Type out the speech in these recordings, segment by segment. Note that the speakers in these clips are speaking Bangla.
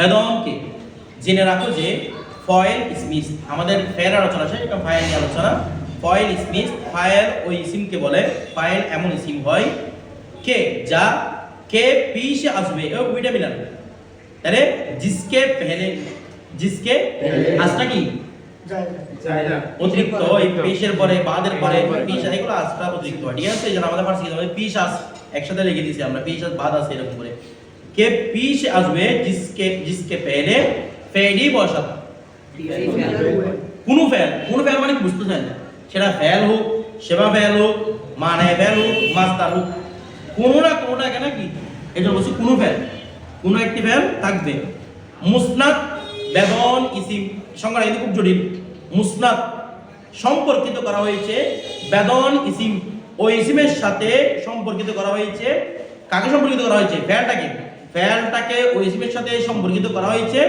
বেদনকে জেনে রাখো যে ফয়েল স্মিথ আমাদের ফের আলোচনা শেষ এটা ফাইল নিয়ে আলোচনা। ফয়েল স্মিথ ফাইল ওই ইসিমকে বলে ফাইল এমন ইসিম হয় কে? যা কে पीछे আসবে। ও বুইটা মিলান। তাহলে জিসকে পহলে জিসকে আসটা কি অতিরিক্ত এই পেশের পরে বাদের পরে পিস এগুলো আসটা অতিরিক্ত হয়। ঠিক আছে এই জন্য আমাদের পাশে পিস আস একসাথে লিখে দিয়েছি আমরা। পিস আস বাদ আছে এরকম করে। কে পিস আসবে जिसके जिसके पहले ফেডি বসা কোনো ফেল কোনো ফেল মানে কি বুঝতেছেন সেটা ফেল হোক সেবা ফেল হোক মানে ফেল হোক মাস্টার হোক কোনো না কোনোটা কেন কি এটা বলছি কোনো ফেল কোনো একটি ফেল থাকবে মুসনাদ বেদন ইসিম সংজ্ঞা কিন্তু খুব জটিল মুসনাদ সম্পর্কিত করা হয়েছে বেদন ইসিম ওই ইসিমের সাথে সম্পর্কিত করা হয়েছে কাকে সম্পর্কিত করা হয়েছে ফেলটাকে ফেলটাকে ওই ইসিমের সাথে সম্পর্কিত করা হয়েছে।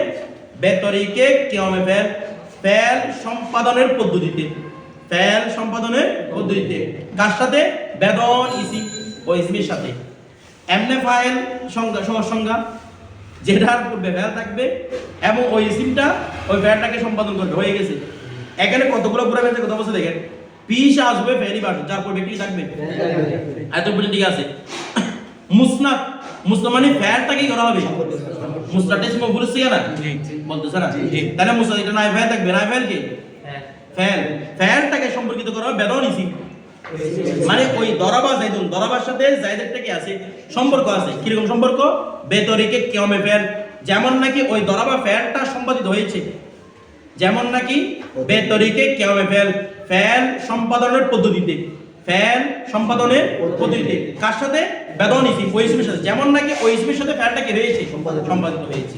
বেতরিকে কিয়মে ফেল? ফেল সম্পাদনের পদ্ধতিতে। ফেল সম্পাদনের পদ্ধতিতে। কার সাথে? বেদন ইসিম ওই ইসিমের সাথে। এমনে ফাইল সংজ্ঞা সংজ্ঞা। যেটার পূর্বে ভ্যাল থাকবে এবং ওই সিমটা ওই ভ্যালটাকে সম্পাদন করবে। হয়ে গেছে। এখানে কতগুলো পুরো ভ্যাল কথা বলছে দেখেন। পিস আসবে ফেরি বাসন যার পূর্বে কি থাকবে? এত পর্যন্ত ঠিক আছে? মুসনাদ। মুসনাদ মানে ফ্যালটাকে করা হবে। মুসনাদটা সিমা বলেছে না? বলতেছে না? তাহলে মুসনাদ এটা নাই ফ্যাল থাকবে নাই ফ্যাল কি? ফ্যাল ফ্যালটাকে সম্পর্কিত করা হবে বেদন ইসিম মানে ওই দরাবা জাইদুন দরাবার সাথে জাইদের কি আছে? সম্পর্ক আছে। কীরকম সম্পর্ক? বেতরিকে কিয়মে ফেল যেমন নাকি ওই দরাবা ফেলটা সম্পাদিত হয়েছে। যেমন নাকি বেতরিকে কিয়মে ফেল ফেল সম্পাদনের পদ্ধতিতে। ফেল সম্পাদনের পদ্ধতিতে। কার সাথে? বেদন ইসিম ওই ইসিমের সাথে। যেমন নাকি ওই ইসিমের সাথে ফেলটা কি হয়েছে সম্পাদিত হয়েছে।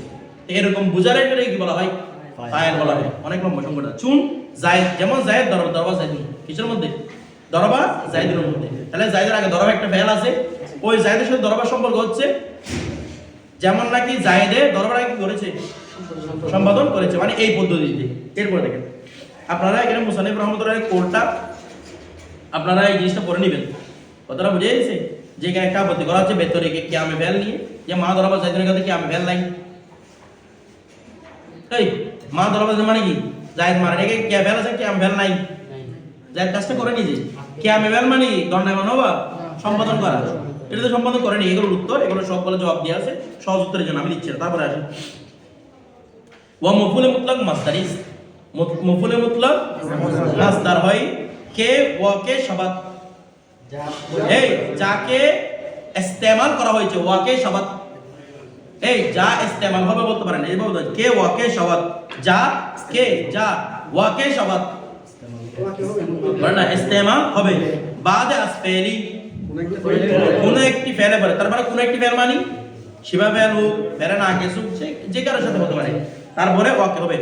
এরকম বুঝার এটাকে কি বলা হয়? ফাইল বলা হয়। অনেক লম্বা সংখ্যাটা। চুন জায়েদ যেমন জায়েদ দরবা দরবা জায়েদ কিসের মধ্যে? দরবা জায়দের মধ্যে। তাহলে জায়দের আগে দরবা একটা ফেল আছে। ওই জায়দের সাথে দরবার সম্পর্ক হচ্ছে যেমন নাকি জায়দে দরবার আগে কি করেছে? সম্পাদন করেছে মানে এই পদ্ধতিতে। এরপর দেখেন। আপনারা এখানে মুসানিফ রহমতুল্লাহ কোর্টটা আপনারা এই জিনিসটা পড়ে নেবেন। কথাটা বুঝে গেছে? যে এখানে একটা আপত্তি করা হচ্ছে বেতরিকে কি আমি ফেল নিয়ে? যে মা দরবা জায়দের কাছে কি আমি ফেল নাই? এই মা দরবা মানে কি? জায়দ মারা রেখে কে ফেল আছে কি আমি ফেল নাই? যার কাজটা করে নিজে কে আমি বেল মানে কি? দণ্ডায়মান হবা সম্পাদন করা। এটা তো সম্পাদন করেনি এগুলোর উত্তর এগুলো সব বলে জবাব দিয়ে আছে সহজ উত্তরের জন্য আমি দিচ্ছি না তারপরে আসেন। ওয়া মফুলে মুতলাক মাসদারিস। মফুলে মুতলাক মাসদার হয় কে ওয়াকে সবাত? এই, যাকে ইস্তেমাল করা হয়েছে, ওয়াকে সবাত। এই, যা ইস্তেমাল হবে বলতে পারেন, এই বলতে কে ওয়াকে সবাত? যা, কে, যা, ওয়াকে সবাত। বলে না, ইস্তেমাল হবে। বাদে আসফেলি কোন একটি ফেলে পরে তার মানে কোন একটি ফেল মানি? শিবা ফেল হোক ফেলে না কেসু যে কারোর সাথে হতে পারে। তারপরে ওয়াকে হবে।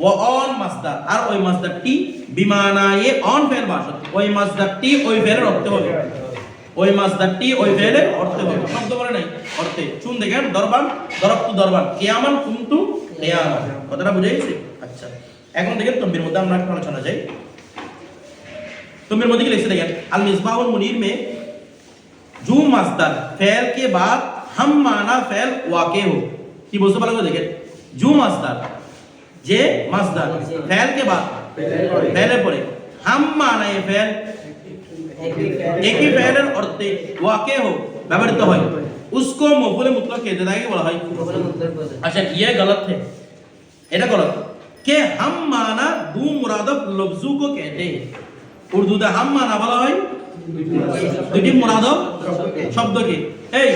ও অন মাসদার আর ওই মাসদারটি বিমানায়ে অন ফেল বাসত ওই মাসদারটি ওই ফেলের অর্থে হবে ওই মাসদারটি ওই ফেলের অর্থে হবে শব্দ বলে নাই অর্থে চুন দেখেন দরবান দরবতু দরবান কিয়ামান কুমতু কিয়ামান কথাটা বুঝে গেছে আচ্ছা এখন দেখেন তম্বির মধ্যে আমরা একটু আলোচনা যাই तुम मोदी के लिखते देखें अल मिसबाहुल मुनीर में जू मस्दर फैल के बाद हम माना फैल वाक़े हो কি বলতে পারো দেখেন জু মাসদার যে মাসদার ফেল কে বাদ ফেলের পরে হাম মানায় ফেল একই ফেলের অর্থে ওয়াকে हो ব্যবহৃত হয় उसको मफूल मुतलक कहते हैं বলা হয় अच्छा ये गलत है এটা গলত কে হাম মানা দু মুরাদফ লফজু को कहते हैं উর্দুতে হাম মানা বলা হয় দুটি মুরাদব শব্দকে এই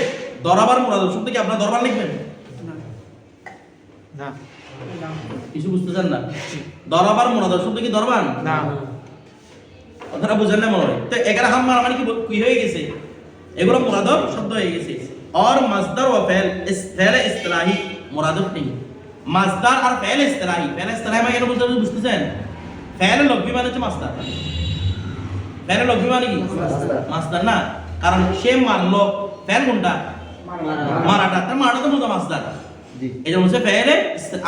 দরবার মুরাদব শব্দ কি আপনার দরবার লিখবেন না কিছু বুঝতেছেন না? দরবার মোনাদার শব্দ কি দরবান না। কথাটা বুঝেন না মনে তো এগারো হাম মারামারি কি হয়ে গেছে? এগুলো মোনাদব শব্দ হয়ে গেছে। আর মাজদার ও ফেল ফেল ইসলাহি মোনাদব নেই। মাজদার আর ফেল ইসলাহি। ফেল ইসলাহি মানে এটা বুঝতে বুঝতেছেন? ফেল লব্বি মানে হচ্ছে মাস্টার ফেল লব্বি মানে কি? মাস্টার না। কারণ সে মারলো ফেল কোনটা মারাটা। তার মারাটা তো মতো মাস্টার এটা হচ্ছে ফেলে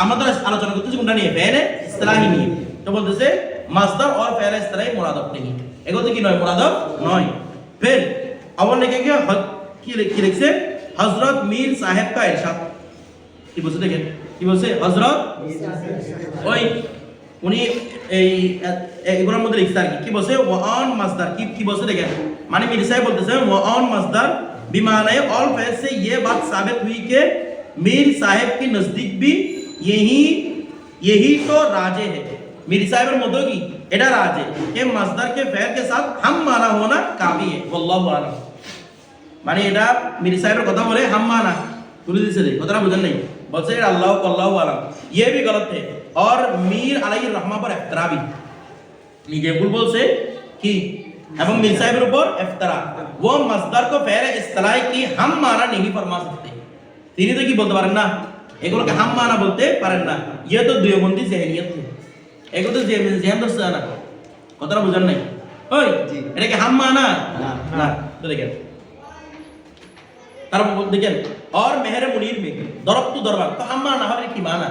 আমরা তো আলোচনা করতেছি কোনটা নিয়ে? ফেলে ইসলাহি নিয়ে। তো বলতেছে, মাসদার অর ফেলে ইসলাহি মুরাদব নেই। এগুলো কি নয়? মুরাদব নয়। ফের আবার লেখে গিয়ে কি কি লিখছে? হজরত মীর সাহেব কা ইরশাদ। কি বলছে দেখেন? কি বলছে? হজরত ওই উনি এই এগুলোর মধ্যে লিখছে আর কি। বলছে? ওয়ান মাসদার। কি কি বলছে দেখেন? মানে মীর সাহেব বলতেছে, ওয়ান মাসদার বিমানে অল ফেসে সে ইয়ে ये बात হুই কে मीर साहब के नजदीक भी यही यही तो राजे है मीर साहब মধ্যে কি এটা রাজে কে মাসদার के फैल के साथ हम माना होना काफी है वल्लाहु आलम মানে এটা মির সাহেবের কথা বলে হাম মানা তুলে দিছে রে কথাটা বুঝেন নাই বলছে এটা আল্লাহ আল্লাহ আলম ये भी गलत है और मीर अलैहि रहमा पर इफ्तरा भी নিজে ভুল বলছে কি এবং মির সাহেবের উপর ইফতারা वो मसदर को फेर इस्तेलाह की हम माना नहीं फरमा सकते তিনি তো কি বলতে পারেন না? এগুলোকে হাম্মানা বলতে পারেন না। ইয়ে তো দুই বন্ধু জেহেনিয়ত এগুলো তো জেহেন দোষ না কথাটা বোঝার নাই? ওই এটা কি হাম্মানা? না তো দেখেন। তারপর দেখেন আর মেহের মুনির মে দরব তো দরবার। তো হাম্মানা হলে কি মানা?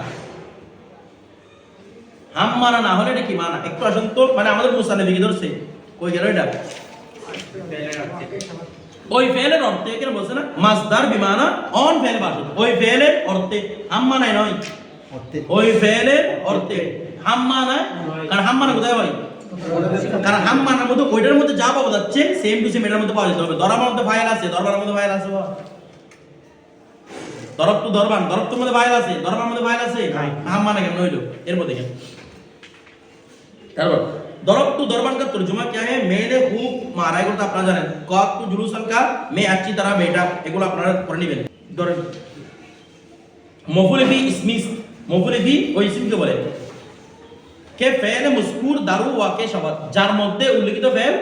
হাম্মানা না হলে এটা কি মানা? একটু আসুন তো মানে আমাদের মুসানে দিকে ধরছে? কই গেল এটা? ওই ফেলের অর্থে কেন বলছে না মাসদার বিমানা অন ফেল বাসু ওই ফেলের অর্থে হাম মানায় নয়। অর্থে। ওই ফেলের অর্থে। হাম মানায় কারণ হাম মানা কোথায় ভাই? কারণ হাম মানার মধ্যে ওইটার মধ্যে যা পাওয়া যাচ্ছে সেম টু সেম এটার মধ্যে পাওয়া যেতে হবে। দরবার মধ্যে ফাইল আছে দরবারের মধ্যে ফাইল আছে দরব তো দরবান দরব তোর মধ্যে ফাইল আছে দরবার মধ্যে ফাইল আছে। হাম মানা কেন? হইল এর মধ্যে কেন তারপর? দরব তো দরবান का तर्जुमा क्या है मैंने खूब मारा এগুলো তো আপনারা জানেন কত তো জুলুসান का मैं अच्छी तरह बैठा এগুলো আপনারা পড়ে নেবেন ধরেন মফুল বি ইসমিস মফুল বি ওই ইসিমকে বলে কে ফেল মুসকুর দারু ওয়াকে শব্দ যার মধ্যে উল্লেখিত ফেল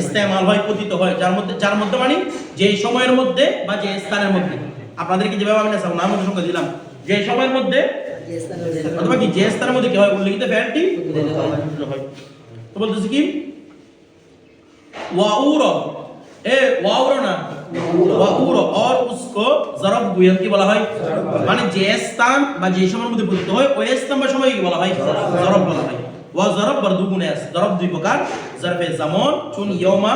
ইস্তেমাল হয় পতিত হয় যার মধ্যে যার মধ্যে মানে যে সময়ের মধ্যে বা যে স্থানের মধ্যে আপনাদেরকে যেভাবে আমি নাম নাম সংখ্যা দিলাম যে সময়ের মধ্যে অথবা কি যে স্থানের মধ্যে কি হয়? উল্লেখিত ফ্যানটি তো বলতেছি কি? ওয়াউর। এ ওয়াউর না? ওয়াউর। জরব কি বলা হয়? মানে যে স্থান বা যে সময়ের মধ্যে হয় ওই স্থান বা সময় কি বলা হয়? জরব বলা হয়। ওয়া জরব আছে। জরব দুই প্রকার। জরফে জামন চুন ইয়মা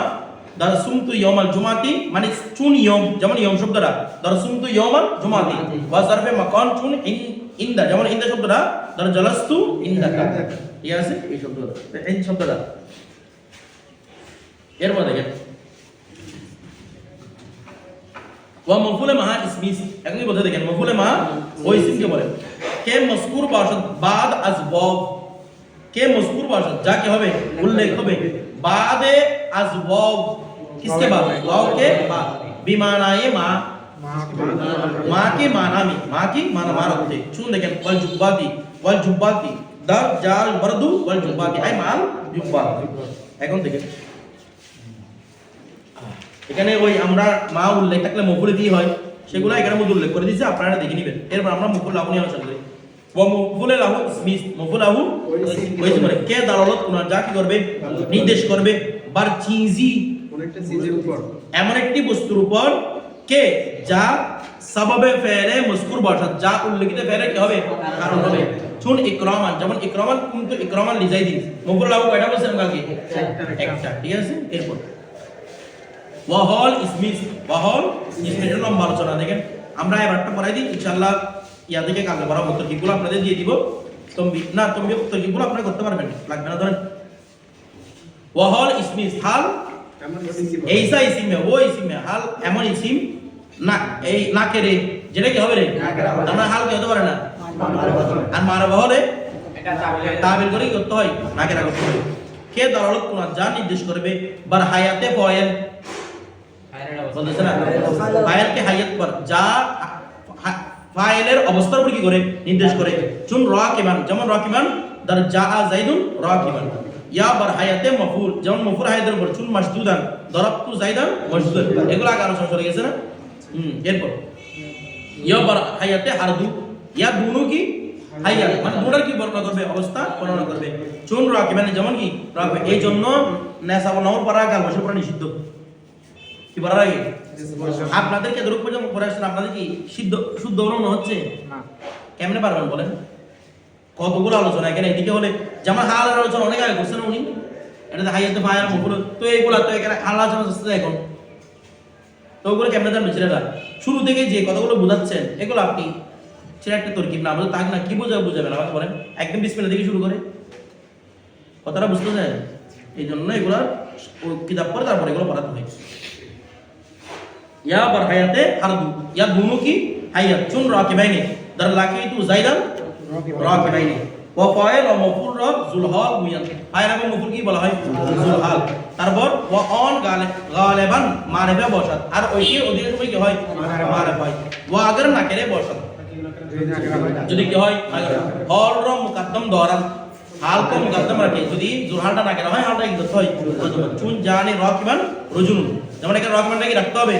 দার সুমতু ইয়মাল জুমাতি মানে চুন ইয়ম যেমন ইয়ম শব্দটা দার সুমতু ইয়মাল জুমাতি। ওয়া জরফে মাকান চুন ইন ইন্দা যেমন ইন্দা শব্দটা ধরো জলাস্তু ইন্দা ঠিক আছে? এই শব্দটা। এই শব্দটা। এরপর দেখেন। ওয়া মফুলে মা ইসমি এখন বলতে দেখেন মফুলে মা বলে। কে মজকুর বাসদ বাদ আজ বব। কে মজকুর বাসদ যা কি হবে উল্লেখ হবে। বাদে আজ বব। কিসকে বাদ? ওয়াও কে বাদ। মা। মাকে মানামি মাকে মানা শুন দেখেন ওয়াল জুব্বাতি ওয়াল জুব্বাতি জাল বরদু ওয়াল জুব্বাতি আই মাল এখন দেখেন এখানে ওই আমরা মা উল্লেখ থাকলে হয়? সেগুলো এখানে মধ্যে উল্লেখ করে আপনারা দেখে নেবেন। এরপর আমরা মফুল লাহু নিয়ে আলোচনা করি। মানে কে যা কি করবে? নির্দেশ করবে। এমন একটি বস্তুর উপর কে? যা সবাবে ফেলে মুসকুর বসাত। যা উল্লেখিত ফেলে কি হবে? কারণ হবে। শুন ইকরামান যেমন ইকরামান কিন্তু ইকরামান লিজাই দিন মুকুল বাবু কয়টা বলছেন কালকে? একটা। ঠিক আছে? এরপর। ওয়াহল ইসমিস। ওয়াহল ইসমিস লম্বা আলোচনা দেখেন। আমরা এবারটা পড়াই দিই ইনশাআল্লাহ ইয়া থেকে কালকে পড়া উত্তরগুলো আপনাদের দিয়ে দিব। তুমি না তুমি তম্বি উত্তরগুলো আপনারা করতে পারবেন। লাগবে না ধরেন। ওয়াহল ইসমিস হাল এইসা ইসিমে ও ইসিমে হাল এমন ইসিম না এই না কে রে যেটা কি হবে রে? আমরা হাল কি হতে পারে না? আর মারা বহলে তাবিল করে কি করতে হয় না কেনা করতে হয়। কে দলালত কোন যা নির্দেশ করবে বার হায়াতে ফয়েল বলতেছে না? ফাইল কে হাইয়াত পর যা ফাইলের অবস্থার উপর কি করে? নির্দেশ করে। চুন রাকিমান যেমন রাকিমান দার যা জাইদুন রাকিমান। ইয়া বার হায়াতে মফুল যেমন মফুল হায়াতের উপর চুন মাসদুদান দরাবতু জাইদান মাসদুদান। এগুলো আগে আলোচনা চলে গেছে না? হুম এরপর। ইয়া বার হায়াতে হারদু। ইয়া দুনো কি? হাইয়াত মানে দুটার কি বর্ণনা করবে? অবস্থা বর্ণনা করবে। চুন রাকিমান যেমন কি? রাখবে। এই জন্য নেশা নওর পারা গাল বসে পড়া নিষিদ্ধ। কি বলার আগে? আপনাদেরকে দূর পর্যন্ত পড়ে আসছেন আপনাদের কি সিদ্ধ শুদ্ধ মনে হচ্ছে? কেমনে পারবেন বলেন? কতগুলো আলোচনা এখানে? এদিকে হলে যেমন হাল আলোচনা অনেক আগে করছেন উনি। এটাতে হাইয়াতে ফায়ার মুখগুলো তো এইগুলা তো এখানে আলোচনা এখন। তো ওগুলো কেমনে জানবে ছেলেরা শুরু থেকে যে কথাগুলো বোঝাচ্ছেন এগুলো আপনি সেটা একটা তরকিব না আমাদের তাক না? কি বোঝা বুঝাবেন আমাকে বলেন? একদম মিনিট থেকে শুরু করে। কথাটা বুঝতে যায় এই জন্য এগুলো কিতাব পড়ে তারপরে এগুলো পড়াতে হয়। ইয়া বার হায়াতে হারদু ইয়া দুমুকি হায়াত চুন রাকিবাইনে। দার লাকিতু জাইদান রাকিবাইনে। ওয়া ও মফুল র জুলহাল মুয়ান। ফাইল এবং মফুল কি বলা হয়? জুলহাল। তারপর ওয়া অন গালে গালেবান মারিফা বসাত। আর ওইটি অধিকাংশ সময় কি হয়? মারিফা হয়। ওয়া আগর না করে বসাত। যদি কি হয়? হল র মুকদ্দম দরান। হাল কো মুকদ্দম রাখে। যদি জুলহালটা না করা হয়, হালটা করতে হয়? চুন জানি রাকিবান রজুন যেমন এখানে রাকিবানটা কি রাখতে হবে।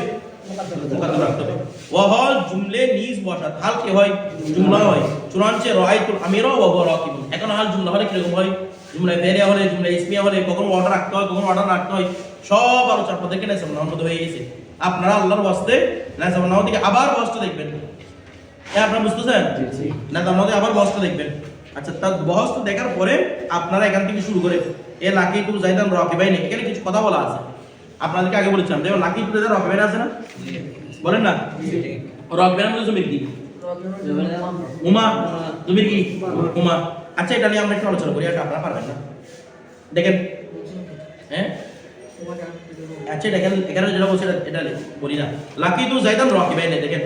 মুকদ্দম রাখতে হবে। ওয়াহল জুমলে নিজ বসাত। হাল কি হয়? জুমলা হয়। চুনাঞ্চে রাইতুল আমিরা ওয়া হুয়া রাকিব এখন হাল জুমলা হলে কীরকম হয়? জুমলা ফেরিয়া হলে জুমলা ইসমিয়া হলে কখন অর্ডার রাখতে হয় কখন অর্ডার রাখতে হয়। সব আলোচনা পদ্ধতি কেন সামনে হয়ে গেছে। আপনারা আল্লাহর ওয়াস্তে না থেকে আবার দেখবেন। আপনারা বুঝতেছেন? বসতে দেখবেন। আচ্ছা তার বহস্ত দেখার পরে আপনারা এখান থেকে শুরু করে এ লাকি টু জাইদান রাকিবাইন এখানে কিছু কথা বলা আছে। আপনাদেরকে আগে বলেছিলাম দেখো লাকি প্লেজার রক ব্যান্ড আছে না? বলেন না? রক ব্যান্ড মানে জমির কি? উমা জমির কি? উমা। আচ্ছা এটা নিয়ে আমরা একটু আলোচনা করি এটা আপনারা পারবেন না। দেখেন হ্যাঁ? আচ্ছা দেখেন এখানে যেটা বলছে এটা বলি না। লাকি তো জাইদান রকি বাইন দেখেন।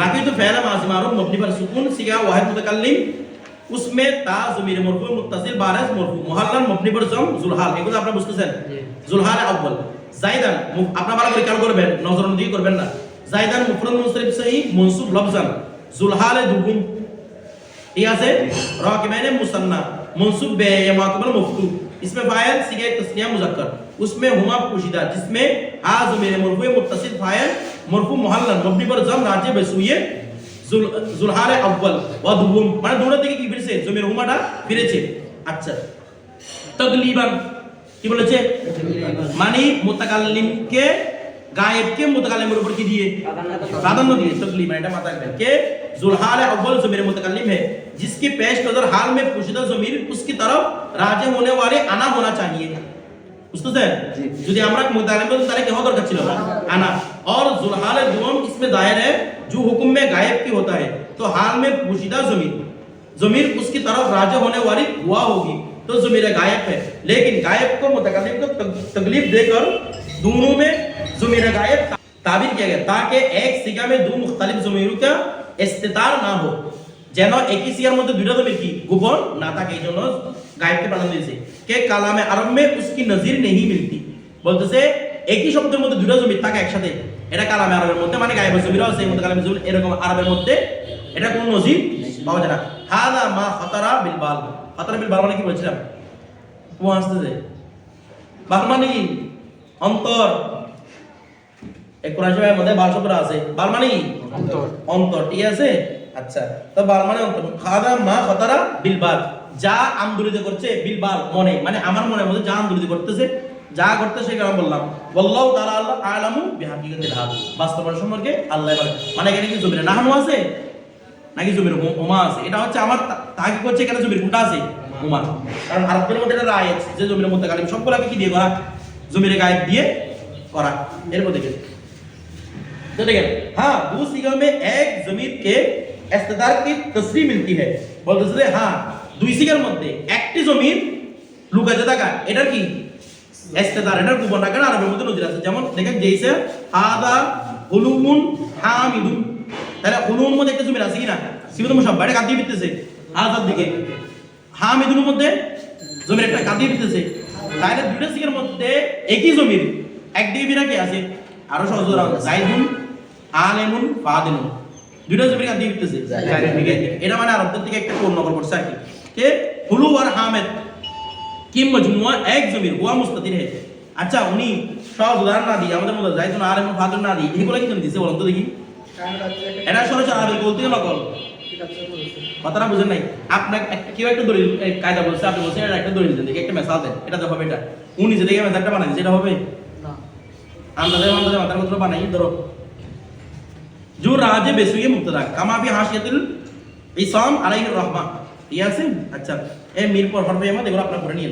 লাকি তো ফেলা মাজি মারুফ মবনি পার সুকুন সিগা ওয়াহিদ মুতাকাল্লিম উসমে তা জমির মরফু মুত্তাসিল বারাজ মরফু। মুহাল্লান মবনি পার জম জুলহাল এগুলো আপনারা বুঝতেছেন? জুলহাল আউয়াল। জাইদান আপনারা ভালো করে খেয়াল করবেন নজর দিকে করবেন না জাইদান মুফরাদ মুসরিফ সহি মনসুব লফজান জুলহালে দুগুম ঠিক আছে রাকিবাইনে মুসান্না منصوب بے یا معقبل مفتو اس میں فائل سیگے تسنیہ مذکر اس میں ہما پوشیدہ جس میں ہا ضمیر مرفوع متصل فائل مرفوع محلن مبنی پر ضم راجع بسویے ذوالحال اول و دوم মানে দৌড়াতে কি ফিরছে জমির হুমাটা ফিরেছে আচ্ছা তগলিবান কি বলেছে মানে মুতাকাল্লিমকে গায়েবকে মুতাকাল্লিমের উপর কি দিয়ে प्राधान्य दिए तकलीम है माता है के जुलहाल अव्वल जमीर मुतकल्लिम है जिसकी पेश नजर हाल में पुशिदा जमीर उसकी तरफ राजे होने वाले आना होना चाहिए বুঝতেছেন যদি আমরা মুতাকাল্লিম বলতে তাহলে কি হওয়া দরকার ছিল আনা और जुलहाल दुम इसमें दायर है जो हुक्म में गायब की होता है तो हाल में पुशिदा जमीर जमीर उसकी तरफ राजा होने वाली हुआ होगी तो जमीर गायब है लेकिन गायब को मुतकल्लिम को तक- तकलीफ देकर दोनों में जमीर गायब ताबीर किया गया ताकि एक सिगा में दो मुख्तलिफ जमीरों का इस्तितार ना हो যেন একই সিগার মধ্যে দুইটা জমির কি গোপন না থাকে এই জন্য গায়বকে প্রাধান্য দিয়েছে কে কালামে আরব মে উসকি নজির নেই মিলতি বলতেছে একই শব্দের মধ্যে দুইটা জমির থাকে একসাথে এটা কালামে আরবের মধ্যে মানে গায়বের জমিরও আছে এই মধ্যে কালামে জমির এরকম আরবের মধ্যে এটা কোনো নজির পাওয়া যায় না হাদা মা খতারা বিল বাল। খতারা বিল বাল মানে কি বলছিলাম? ও আসতেছে। বাল মানে কি? অন্তর। এই কোরআন শরীফের মধ্যে বাল শব্দ আছে। বাল মানে অন্তর। অন্তর ঠিক আছে? আচ্ছা তো বাল মানে অন্তর। খাদা মা খতারা বিল বাল। যা আন্দোলিত করছে বিল বাল মনে মানে আমার মনের মধ্যে যা আন্দোলিত করতেছে যা করতেছে সে আমি বললাম? বললাহু তাআলা আল্লাহ আলামু বিহাকিকাতিল হাল বাস্তবতা সম্পর্কে আল্লাহ মানে এখানে কি জমির নাহনু আছে? নাকি জমির ওমা আছে এটা হচ্ছে আমার তা- তাকে করছে এখানে জমির কোনটা আছে ওমা কারণ আরবদের মধ্যে এটা রায় আছে যে জমির মধ্যে কালিম সবগুলোকে কি দিয়ে করা জমির গায়েব দিয়ে করা এরপর দেখে तो देखिए हाँ दूसरी गव में एक जमीर के इस्तेदार की तस्री मिलती है বলতেছে হ্যাঁ দুই সিগার মধ্যে একটি জমির লুকাতে থাকা এটা কি ইস্তেদার এটার গোপন রাখার আরবের মধ্যে নজির আছে যেমন দেখেন যেইসে হাদা হুলুমুন হামিদুন তাহলে হুলুমুন মধ্যে একটা জমির আছে কি না? মুসাব্বা এটা কাঁদিয়ে বিতেছে হাদার দিকে। হামিদুনের মধ্যে জমির একটা কাঁদিয়ে বিতেছে তাহলে দুইটা সিগার মধ্যে একই জমির। একদিকে বিরা কি আছে? আরও সহজ জাইদুন আলেমুন ফাদিনুন দুইটা জমির কাঁদিয়ে বিতেছে এটা মানে আরবদের দিকে একটা কোন নকল করছে আর কি? কে? হুলু আর হামেদ। কি মজমুয়া এক জমির। হুয়া মুস্তাতির হে। আচ্ছা উনি সহজ উদাহরণ না দিয়ে আমাদের মধ্যে জাইদুন আলেমুন ফাদিনুন না দিয়ে এগুলো কি দিছে বলুন তো দেখি। এটা বলতে কথাটা বুঝেন নাই? আপনাকে কেউ একটা দলিল কায়দা বলছে আপনি বলছেন এটা একটা দলিল দেন একটা মেসাল দেন এটা হবে এটা। উনি মেসালটা বানাই হবে? আন্দাজে আন্দাজে মাথার কথা বানাই ধরো। রাজে কামাবি ইসাম আলাইহির রহমান ঠিক আছে আচ্ছা। এ মিরপুর হরফে আমাদের এগুলো আপনার করে নিয়ে